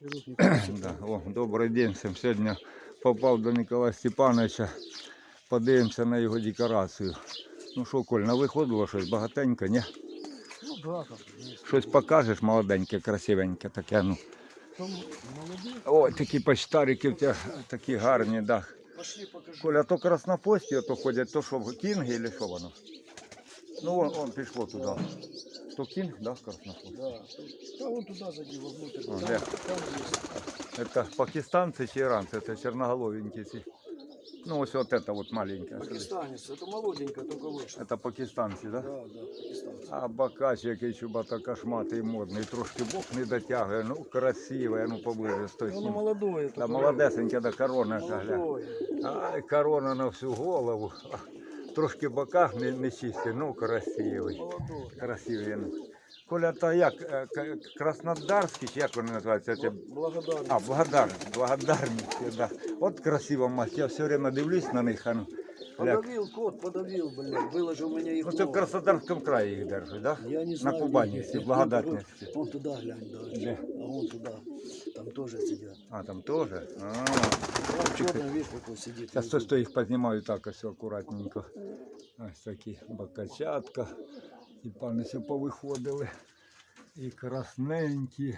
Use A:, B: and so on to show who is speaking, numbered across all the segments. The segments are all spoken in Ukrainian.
A: Да. О, добрий день всім. Сьогодні попав до Ніколая Степановича. Подивимося на його декорацію. Ну що, Коль, навиходило щось багатенько, ні?
B: Ну есть.
A: Щось покажеш молоденьке, красивеньке таке. Ну. О, такі почтарики в тебе такі гарні, да. Коля, то краснопості, то ходять, то що, кінги чи що воно? Ну, вон, вон пішло туди. То кінг, да, краснопость?
B: Да. Да, вон туда зайди, вовнутрь.
A: О,
B: Там,
A: де?
B: там есть.
A: Это пакистанцы чи иранцы? Это черноголовенькие. ці. Ну, вот, вот это вот маленькое.
B: Пакистанец. Это молоденькая, только вышла.
A: Это пакистанці, да?
B: Да, да, пакистанец.
A: А бакач, який чубата кошматий модний, трошки бок не дотягує, ну красиве, ну поближе стой.
B: Оно
A: снім.
B: молодое.
A: Та
B: только
A: молодесеньке, да корона гля.
B: Молодое.
A: Ай, корона на всю голову. Трошки бока не, не чисті, ну красивий. Красивий. ну. Коля, та як, е, краснодарський, чи як вони називаються? Це. А, благодарность, благодарность, да. Вот красиво мать, я все время дивлюсь на них, а ну, ляк.
B: Подавил кот, подавил, блядь. Выложил меня их
A: Ну, це в. Краснодарському краї їх держать, да?
B: Я не
A: На. Кубані, всі, благодатності.
B: Вон, вон глянь, да.
A: Де?
B: А вон туда. Там тоже сидят.
A: А, там теж? А,
B: Вон черный, видишь, какой сидит.
A: Зараз то, що їх піднімаю так ось акуратненько. Ось такі бакачатка. І пани все повиходили. І красненькі.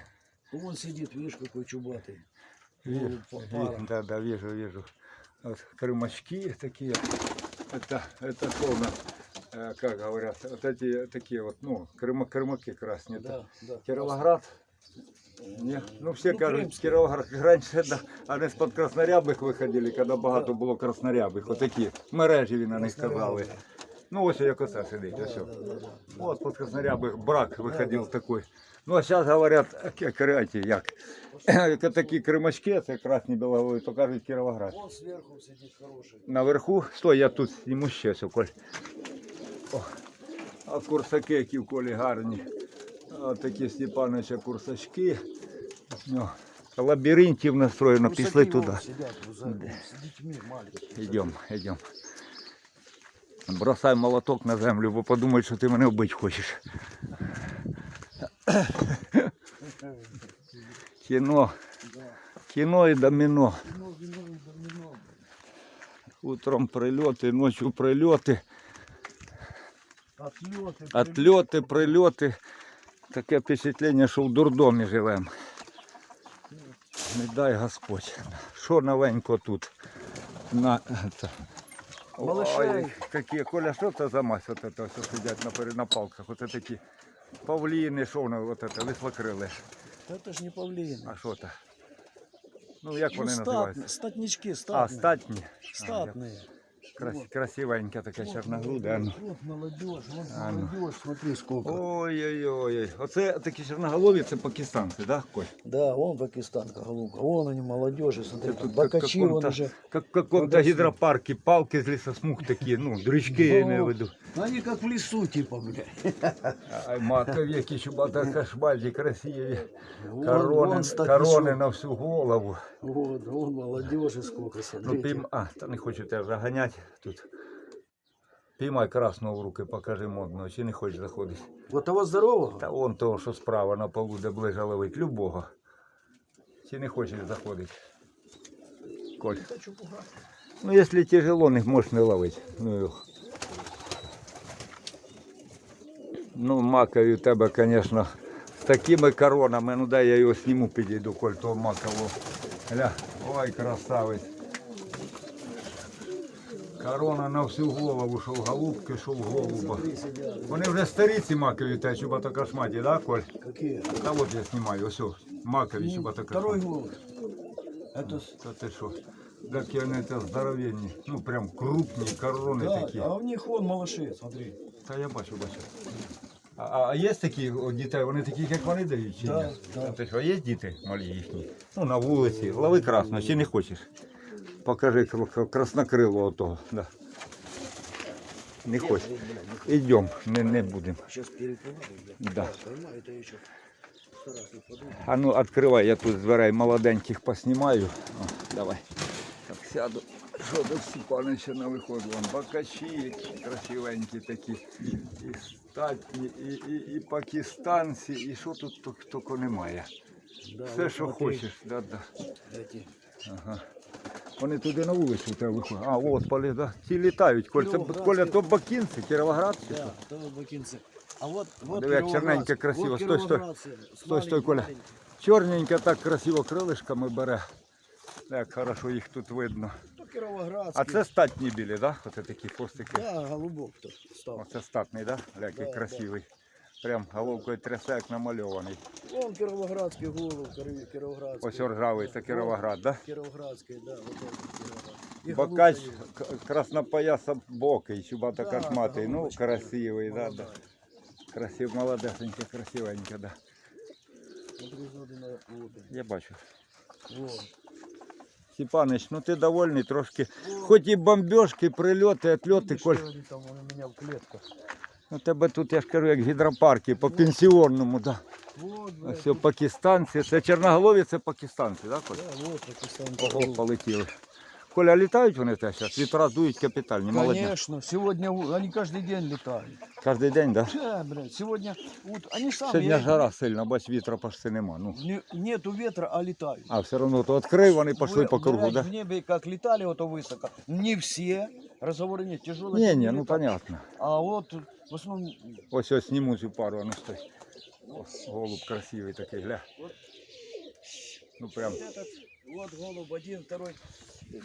B: Вон сидит, видишь, какой чубатый.
A: Вижу,
B: Ну,
A: ви-
B: пара.
A: да, да, вижу, вижу. Вот крымачки такие. Это, это словно, э, как говорят, вот эти такие вот, ну, крыма, крымаки красные.
B: Да, да.
A: Кировоград. Не? Ну, все
B: Ну,
A: кажуть,
B: крымские.
A: Кировоград. Раньше, да, вони з-під краснорябих виходили, коли багато було краснорябих. Отакі мережеві на них казали. Ну, ось як оце сидить, ось.
B: Да, да, да.
A: Вот под краснорябых брак выходил такой. Ну а сейчас говорят, эти, як, это такие крымачки, это красні білової, то кажуть Кіровоград.
B: Вон сверху сидит хороший.
A: Наверху, стой, я тут зніму ще все, Коль. О, а курсаки, які в колі гарні. Такі Степановича курсачки. Ну, лабіринтів настроєно, пішли туди. Йдемо, йдемо. Бросай молоток на землю, бо подумають, що ти мене вбити хочеш. Кіно. Кіно і доміно. Утром прильоти, ночі прильоти, отльоти, прильоти Таке впечатлення, що в дурдомі живемо. Не дай Господь. Що новенько тут? На, це.
B: Малышей.
A: Ой, какие, Коля, що це за мазь? Вот это все сидять на, пере- на палках. Вот такі павліни, що воно, вот это, вислокрили.
B: Это ж не павлины.
A: А що це? Ну, як
B: Ну,
A: вони
B: статные,
A: називаються?
B: статнички,
A: А,
B: статные.
A: статні.
B: Статные.
A: Крас,
B: Вот.
A: красивенька така
B: Вот
A: чорногруда. ну.
B: молодежь, Вот молодежь, вот
A: А ну.
B: молодежь, смотри сколько.
A: Ой-ой-ой. Оце такі чорноголові, це пакистанці, да, Коль?
B: Да, вон пакистанка, голубка. Вон они, молодежи, смотри, тут бакачи,
A: как
B: вон уже.
A: как в каком-то гидропарке, палки з лісосмуг такі, ну, дрючки я имею в виду.
B: Ну, Они как в лесу, типа, блядь.
A: Ай, макові, які чубата кашмальді, красиві.
B: Вон,
A: Корони,
B: вон статничок.
A: корони на всю голову.
B: Вот, вон молодежи сколько,
A: Ну,
B: смотрите.
A: А, та не хочу тебе заганяти тут. Піймай красного в руки, покажи модного, чи не хочеш заходити.
B: Вот того здорового?
A: Та вон того, що справа на полу, де ближе ловить, любого. Чи не хочеш заходити? Коль.
B: Хочу.
A: Ну, якщо тяжело, не можеш не ловити. Ну, ну макові в тебе, звісно, з такими коронами. Ну дай я його сніму, підійду, коль того макового. Гля, ой, красавець. Корона на всю голову, що в голубки, що в голуба. Вони вже старі ці макові та чубатокошматі, да, Коль?
B: Какие?
A: Та от я знімаю, ось о, макові.
B: Второй год. Это с-
A: Та ти що? Такі вони це здоровенні. Ну прям крупні корони
B: да,
A: такі.
B: а у них вон малыши, смотри.
A: Та я бачу, бачу. А, а, є такі о, дітей, вони такі, як вони дають, чи
B: Да,
A: ні?
B: да.
A: А ти що, є діти малі їхні? Ну, на вулиці. Лови красно, чи не хочеш? Покажи кр- краснокрилого того. Да. Не хочеш. Ідемо, не, не будемо.
B: Сейчас переплываю, блядь.
A: Да.
B: Поймаю, это я еще сто раз не подумал.
A: А ну відкривай, я тут з дверей молоденьких поснімаю. О, давай. Так сяду. Що до Степановича на виходу? Вон бакачі, які красивенькі такі. І статні, і, і, і пакистанці, і що тут тільки немає.
B: Да,
A: Все,
B: вот
A: що
B: смотри,
A: хочеш. Да, да.
B: Эти.
A: Ага. Вони туди на вулицю тебе виходять. А, от пали, да. Ті літають. Коль, це,
B: Кіровоградські.
A: Коля, то бакінці, Кіровоградці.
B: Да, то бакинцы. А вот, вот
A: Диви, як чорненьке, красиво. Стой, стой. Стой, стой, Коля. Чорненьке так красиво крилишками бере. Як хорошо їх тут видно.
B: То Кіровоградський.
A: А це статні білі, да? Оце такі хвостики.
B: Да, голубок тут став.
A: Оце статний, да? Який
B: Да,
A: красивий. Прям головкою трясе, як намальований.
B: Вон Кіровоградський Кір- Кіровоградський.
A: Ось ржавий, це Кіровоград, да?
B: Кіровоградський, да, вот этот Кіровоград. І
A: Бокач
B: голубка є.
A: к- чубата
B: Да,
A: косматий. Ну, красивий, да, да.
B: Молодая.
A: Красив, молодесенька, красивенька, да. Я бачу.
B: Вон.
A: Степаныч, ну ти довольний трошки. Хоч і бомбежки, прильоти, отльоти,
B: Видиш,
A: коль.
B: що вони там у мене в клетках.
A: Ну тебе тут, я ж кажу, як гідропарки, по пенсіонному, да.
B: Вот, блядь,
A: Ось о, пакистанці. Це чорноголові, це пакистанці, да, Коль?
B: Да, вот Пакистан.
A: Ого, полетіли. Коля, а літають вони те зараз? Вітра дують капітальні, молодня.
B: Конечно, сегодня у- они каждый день летают.
A: Кожен день, да?
B: Да, блядь, сегодня вот они сами.
A: Сьогодні
B: я-
A: жара сильна, бач, вітра почти нема. Ну.
B: Не- нету ветра, а летают.
A: А, все одно то відкрив, вони пішли
B: Вы-
A: по кругу,
B: блядь,
A: да?
B: В небе как летали, вот то высоко. Не все, разговоры нет, тяжелые.
A: Ні, ні, ну понятно.
B: А вот в основному
A: Ось ось сніму цю пару, а ну стой. О, голуб красивий такий, гля. Ну прям.
B: вот голубь один, второй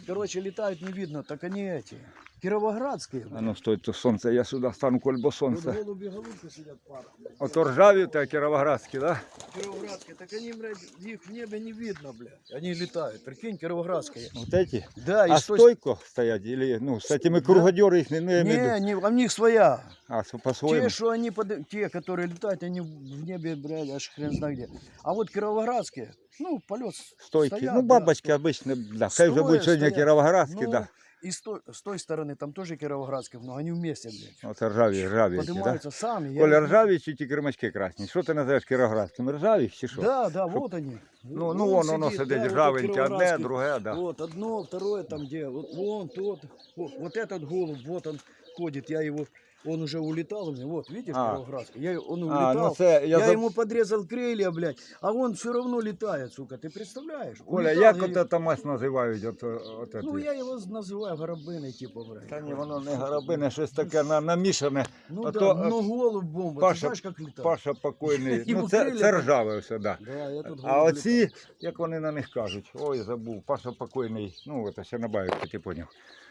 B: Короче, летают не видно, так они эти. Кировоградские.
A: А ну стой, то сонце, я сюди стану, коль бо
B: Вот
A: сонце.
B: голуби голубки сидят пара. блядь.
A: Ото ржаві та кіровоградські, да?
B: Кировоградские, так они, блядь, их в небе не видно, блядь. Они летают, прикинь, кировоградские.
A: Вот эти?
B: Да, и
A: А
B: с той
A: стойко стоять? Или, ну, с этими кругодеры их не, ну, я имею в
B: Не,
A: виду.
B: не, а у них своя.
A: А, с- по-своему.
B: Те, что они под... те, которые летают, они в небе, блядь, аж хрен знает где. А вот кировоградские, ну, полет с-
A: Стойки.
B: стоят,
A: ну,
B: да,
A: бабочки
B: стоят.
A: обычно, да. Хай уже
B: Стоя
A: будет сегодня
B: стоят.
A: кіровоградські,
B: Ну,
A: да.
B: И с той, с той стороны там тоже кировоградские, но они вместе, блядь.
A: Оце ржаві, ржаві, які, да?
B: Поднимаются сами. я
A: Коля
B: их-
A: ржаві чи ті кримачки красні? Що ти називаєш кіровоградськими? Ржаві чи що?
B: Да, да, вот они.
A: Ну, ну вон воно
B: сидит,
A: сидить
B: да, вот
A: ржавеньке, одне,
B: кировоградский.
A: друге, да.
B: Вот одно, второе там где, вот вон тот, вот, вот этот голубь, вот он ходит, я его, он уже улетал у меня, вот, видишь,
A: А.
B: Кировоградский, я, он
A: А,
B: улетал,
A: ну це, я,
B: я,
A: за...
B: ему подрезал крылья, блядь, а он все равно летает, сука, ты представляешь?
A: Коля,
B: Улетал,
A: як
B: я-
A: от це мазь називають? От, от,
B: Ну,
A: от,
B: я его называю горобиной, типа, блядь.
A: Та ні, воно не горобине, щось таке на, намішане.
B: Ну
A: а
B: да,
A: то,
B: ну голубь бомба,
A: Паша-
B: ты знаешь, как летает?
A: Паша покойний.
B: Йому
A: Ну, це,
B: крилля
A: це
B: так-
A: ржаве все, да.
B: Да, я тут
A: А
B: голубь
A: оці,
B: летаю.
A: як вони на них кажуть, ой, забув, Паша покойний, ну, це ще набавити, ти поняв.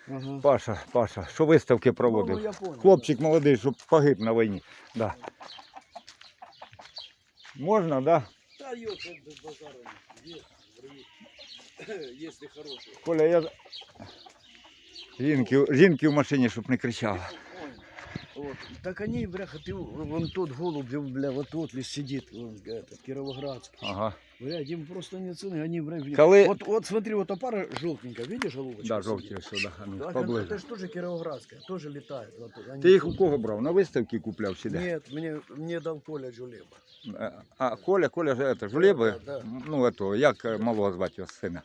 B: Ага.
A: Паша, Паша, що виставки проводив?
B: Ну, я.
A: Хлопчик молодий, щоб погиб на війні. Да. Можна, да?
B: Да, ёпта, без базара. Є. Если.
A: Коля, я... Жінки, жінки в машині, щоб не кричали.
B: Вот. Так они, бляха, ты вон тот голубь, бля, вот тот лишь сидит, вон, этот, Кировоградский.
A: Ага.
B: Блядь, им просто не цены, они, блядь,
A: Коли-
B: вот, вот смотри, вот та пара желтенькая, видишь голубочка?
A: Да,
B: сидит?
A: жовті все, да. а ну,
B: Да,
A: поближе.
B: это же тоже Кировоградская, тоже летает. Вот, они
A: Ти їх у
B: тут-
A: кого брав? На виставці купляв чи де?
B: Нет, мне, мне дал Коля Джулеба.
A: Е, А, Коля, Коля же это, Жулеби,
B: Да, да.
A: ну это, як е, малого звати його сина?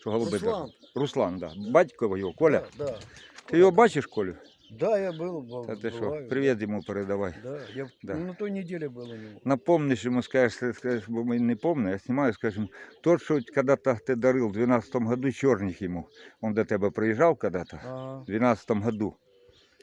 A: Що голуби
B: Руслан.
A: держать? Руслан, да. Батько його, Коля.
B: Да, да.
A: Ти його бачиш, Колю?
B: Да, я был, был
A: Та ти що,
B: бываю.
A: привіт йому передавай.
B: Да, я
A: Да.
B: ну, на той неделе был у него.
A: Напомнишь ему, скажешь, скажешь, бо мы не помню, я снимаю, скажем, тот, что когда-то ты дарил в 12 году черных ему, он до тебя приезжал когда-то,
B: Ага,
A: в 12 году.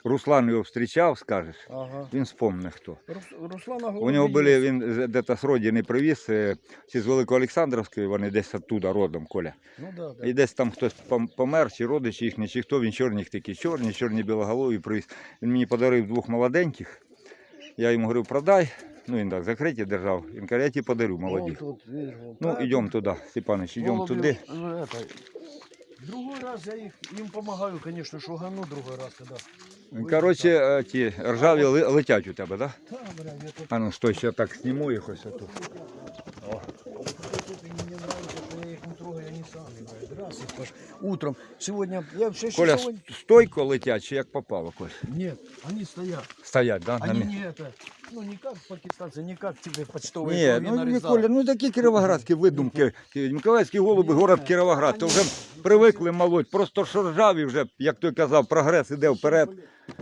A: Руслан его встречал, скажешь,
B: ага.
A: він вспомне хто.
B: Рус- Руслана
A: У нього були, він де-то з родини привіз, е, чи з Великоолександровської, вони десь оттуда родом, Коля.
B: Ну да, да.
A: І десь там хтось помер, чи родичі їхні, чи хто, він чорних такі, чорні, чорні білоголові привіз. Він мені подарив двох молоденьких. Я йому говорив, продай. Ну, він так закриті держав. Він каже, я ті подарю, молоді.
B: Вон тут,
A: Ну, йдемо туди, Степанович, йдемо туди.
B: ну, это, раз я им помогаю, конечно, шугану другой раз, когда...
A: Коротше, е, ті ржаві ли- летять у тебе, так? Да?
B: Да, бля, я тут...
A: А ну стой, ще так зніму їх ось отут. О.
B: Тут им мне нравится, что я их не трогаю, они сами, бля. Здравствуй, Паш. Утром. Сегодня я в 6
A: Коля,
B: часов...
A: с- стойко летять, чи як попало, Коль?
B: Нет, они стоят.
A: Стоять, да? на
B: Они
A: мі-
B: не это... Ну, не как пакистанцы, не как тебе почтовые
A: Ні,
B: круги
A: ну
B: нарезают.
A: Ніколя, ну такі кіровоградські видумки. Миколаївські голуби, город Кіровоград, то вже привикли молоть, просто що ржаві вже, як той казав, прогрес іде вперед.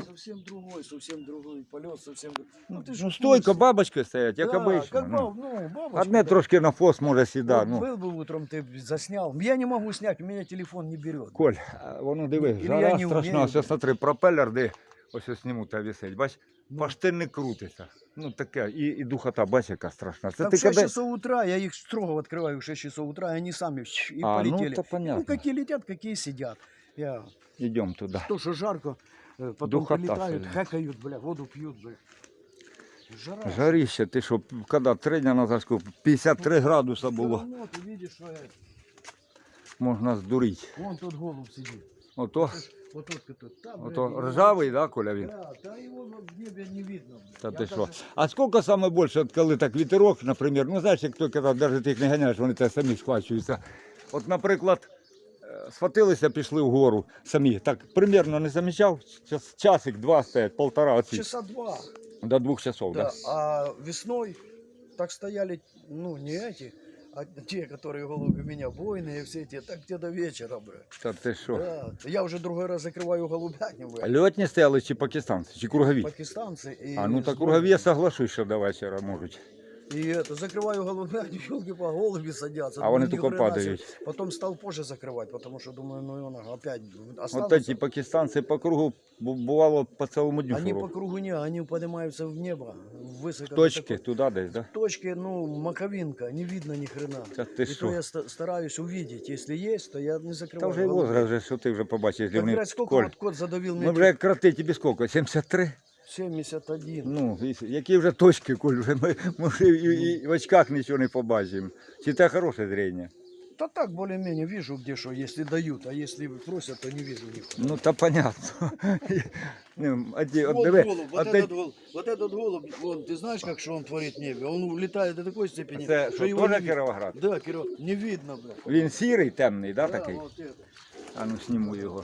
B: Совсем другой, совсем другой полет, совсем другой.
A: Ну,
B: ты ж
A: ну
B: в
A: стойко,
B: курсе.
A: бабочки стоять, як
B: Да,
A: обично.
B: Как
A: ну.
B: баб- ну, бабочка,
A: Одне
B: да.
A: трошки на фос може сіда.
B: Вот
A: Ну.
B: Был бы утром, ты заснял. Я не могу снять, у меня телефон не берет.
A: Коль, а воно диви,
B: Или
A: жара
B: я не
A: страшна,
B: вмію,
A: ось
B: блядь.
A: смотри, пропелер, де ось ось сніму та висить. Бач,
B: Ну.
A: паштин не крутиться. Ну таке, і, і духота, бач, яка страшна. Це
B: Так
A: ти
B: в 6
A: коли...
B: часов утра, я их строго открываю в 6 часов утра, и они сами щ, и
A: А, ну
B: полетели.
A: то понятно.
B: Ну, какие летят, какие сидят. Я,
A: Йдемо туди.
B: то, что жарко, э, потом
A: Духота
B: прилетают,
A: сильная.
B: хакают, бля, воду пьют, бля. Жара.
A: Жаріще, ти що, коли три дня назад, скільки, 53 градуса
B: Всё
A: було,
B: равно ты видишь, что это.
A: можна здурити.
B: Вон тот голубь сидит.
A: Ото,
B: Вот тот, который там.
A: ото
B: блядь,
A: ржавий, да, Коля він?
B: Да, да его в небе не видно. блядь.
A: Та
B: Я
A: ти що?
B: даже-
A: А скільки саме більше, от коли так вітерок, наприклад, ну знаєш, як той казав, навіть ти їх не ганяєш, вони тебе самі схвачуються. От, наприклад, е, схватилися, пішли вгору самі. Так примірно не замічав, час, часик, два стоять, полтора оці,
B: Часа два.
A: до двох часов,
B: Да.
A: да?
B: А весной так стояли, ну, не эти, а те, которые голуби у меня, бойные все эти, так где до вечера, бля.
A: Та ти що?
B: Да. Я уже другой раз закрываю голубятню, бля.
A: Льотні стояли чи пакистанці, чи кругові?
B: Пакистанцы и...
A: А ну так
B: с
A: кругові я соглашусь, що до вечора можуть.
B: И это, закрываю голубятню, елки по голуби садятся.
A: А вони
B: Думаю,
A: тільки
B: ни хрена
A: падають.
B: себе. Потом стал позже закрывать, потому что думаю, ну, он опять
A: От
B: останутся.
A: ці пакистанці по кругу бу- бувало по цілому дню.
B: Они по
A: шуров.
B: кругу не, они поднимаются в небо, высоко. на
A: Точки,
B: такой-
A: туди десь, да?
B: Точки, ну, маковинка, не видно ни хрена.
A: Та ти
B: И то
A: що?
B: я ста- стараюсь увидеть. Если есть, то я не закрываю.
A: Та вже й
B: голубей.
A: возраст, вже, що ти вже побачиш, якщо
B: Так,
A: вони...
B: блядь, сколько
A: Коль,
B: вот кот задавил
A: Ми
B: мне?
A: вже як крати, тобі скільки? 73?
B: 71.
A: Ну, і- які вже точки, Коль, вже ми, ми вже і, і в очках нічого не побачимо. Чи це хороше зрення?
B: Да так, более-менее вижу, где что, если дают, а если просят, то не вижу нихуя.
A: Ну, та понятно. Ну, а ті, от
B: Вот
A: диви,
B: голубь,
A: а
B: вот
A: ти-
B: этот голубь, вот этот голубь, вон, ты знаешь, как что он творит в небе? Он улетает до такой степени,
A: Це
B: что
A: що,
B: его не
A: теж
B: видно.
A: Кіровоград?
B: Да, Кирилл, не видно, бля.
A: Він сірий, темний, да,
B: Да,
A: такий?
B: вот это.
A: А ну сніму його.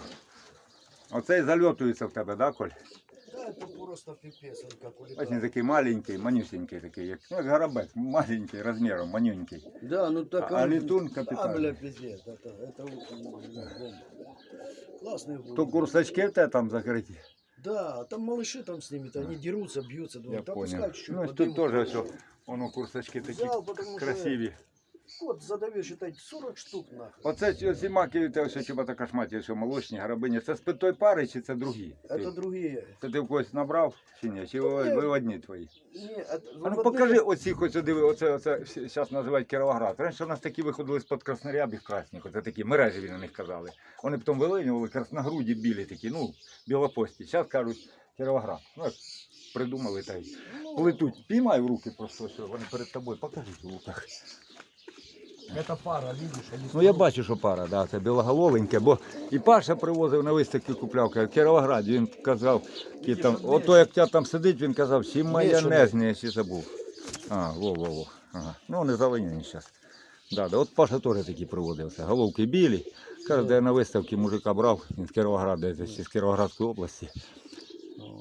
A: Оцей зальотується в тебе, да, Коль?
B: Да, это просто пипец, он как
A: Ось він
B: улетает.
A: такий маленький, манюсенький такий, як, ну, як горобець, маленький розміром, манюнький.
B: Да, ну так...
A: А- а
B: он-
A: летун
B: А,
A: капитальный.
B: бля, пиздец, это, это вот, ну, бомба, бля. Классный голубь.
A: То курсачки в тебе там закриті.
B: Да, там малыши там с ними-то, они дерутся, бьются,
A: Я
B: думаю, да
A: понял.
B: пускай чуть-чуть
A: Ну, ось тут
B: подымут.
A: теж ось, воно курсачки такі
B: Взял, потому что
A: красиві.
B: Вот задавил, считай, 40 штук нахуй.
A: Оце ці оці маки, те ось чобота кашматі, ось молочні, гарабині. Це з той пари чи це другі?
B: Это
A: Ти,
B: другие.
A: це ти в когось набрав чи ні? Чи ви, ви одні твої?
B: Не, это,
A: А ну
B: выводные-
A: покажи оці, хоч диви, оце, оце зараз називають Кіровоград. Раніше у нас такі виходили з-під краснорябів красних, оце такі мережеві на них казали. Вони потім вилинювали красногруді білі такі, ну, білопості. Зараз кажуть Кіровоград. Ну, як придумали та й
B: Ну,
A: плетуть. Піймай в руки просто, що вони перед тобою, покажи в руках.
B: Это пара, видишь?
A: Ну я бачу, що пара, да, це білоголовеньке, бо і Паша привозив на виставки купляв, в Кіровограді, він казав, які там, ото як тя там сидить, він казав,
B: Ні,
A: майонезні, я ще забув. А, во, во, во. Ага. Ну вони завинені зараз. Да, да, от Паша теж такі приводив. Це головки білі. Каже, де я на виставці мужика брав, він з Кіровограда, з Кіровоградської області.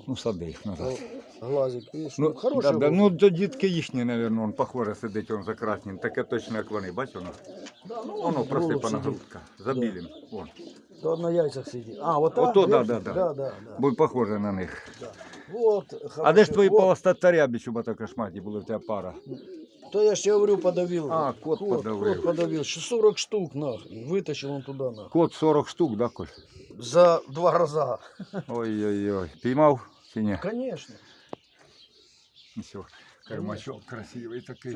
A: Ну, сади їх назад.
B: Глазик, видишь?
A: Ну,
B: Ну, хороший
A: да, да, ну то дітки їхні, мабуть, он похоже сидить, он за красним, таке точно, як вони, бачиш воно?
B: Да, ну,
A: Воно просипана
B: сидит.
A: грудка, за білим. Вон.
B: То на яйцах сидит. А, вот так?
A: Ото, да, да, да.
B: Да, да, да.
A: Будь похоже на них.
B: да. Вот,
A: А де ж твої
B: вот.
A: полостатарябі, чобота кошматі були в тебе пара?
B: То я ж тебе говорю, подавил.
A: А, кот подавил.
B: Кот подавил. 40 штук, нахуй. Вытащил он туда, нахуй.
A: Кот 40 штук, да, Коль?
B: За два раза.
A: Ой-ой-ой. Піймав чи ні?
B: Конечно.
A: Все. Такий.
B: Що,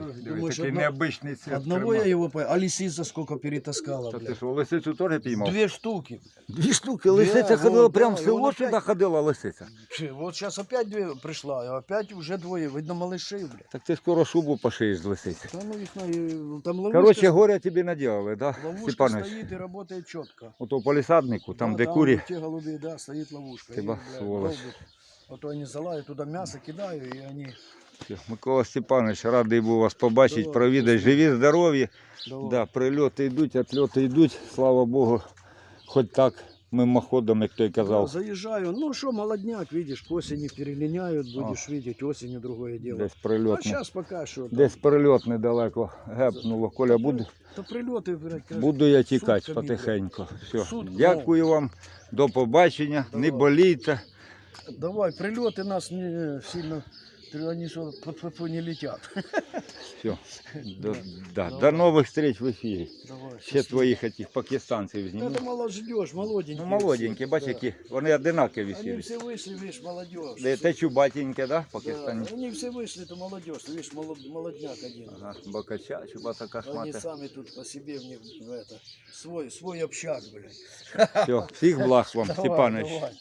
A: Диви,
B: думаєш,
A: такий
B: одно-
A: необичний цвет.
B: Одного я его по... А лисица сколько перетаскала,
A: Та ти
B: блядь.
A: що, лисицю теж піймав?
B: Две штуки.
A: Дві штуки, лисиця
B: ну,
A: ходила
B: да,
A: прямо в село
B: вона
A: сюди
B: п'ять-
A: ходила лисиця.
B: Фи, Вот сейчас опять две пришла, а опять уже двое. Видно, малыши, блядь.
A: Так ти скоро шубу пошиєш з лисиці.
B: Да ну их. Там ловушка,
A: Коротше, горя тобі наделали, да,
B: ловушка
A: Степанович?
B: стоит и работает четко.
A: Ото по лісаднику, там,
B: Да,
A: де курі.
B: вот Те голуби, да, стоит ловушка.
A: Ты
B: блядь,
A: сволочь.
B: долбят. Вот то они залают, туда мясо кидаю, и они...
A: Все, Микола Степанович, радий був вас побачити, провідати. Живі, здорові. Да, прильоти йдуть, отльоти йдуть, слава Богу, хоч так мимоходом, як той
B: Да,
A: казав,
B: заезжаю, ну что, молодняк, видишь, к осени перелиняют, будешь видеть, осенью другое дело.
A: десь
B: А
A: прильотний.
B: сейчас пока что. там.
A: Десь прильот недалеко гепнуло. Коля, буду,
B: блядь, как-
A: буду я тікати потихеньку. Все. Дякую вам. До побачення. Не болійте.
B: Давай, прилеты нас не сильно, они что, по не летят.
A: Все. До, да.
B: Давай.
A: До нових встреч в ефірі.
B: Давай,
A: Ще
B: счастливо.
A: твоїх этих пакистанців зніму.
B: Это молодежь, молоденькие.
A: Ну, молоденькі,
B: все,
A: бач,
B: да.
A: які. Вони одинакові
B: Они
A: всі.
B: все вышли, видишь, молодежь.
A: Де те чубатеньке, да,
B: Да,
A: Пакистані?
B: они все вышли, это молодежь, видишь, молод, молодняк один.
A: Ага, бакача, чубата
B: Они
A: кашмата.
B: сами тут по себе в них в это, свой, свой общак, блядь.
A: Все, всіх благ вам,
B: Давай,
A: Степанович.
B: давай.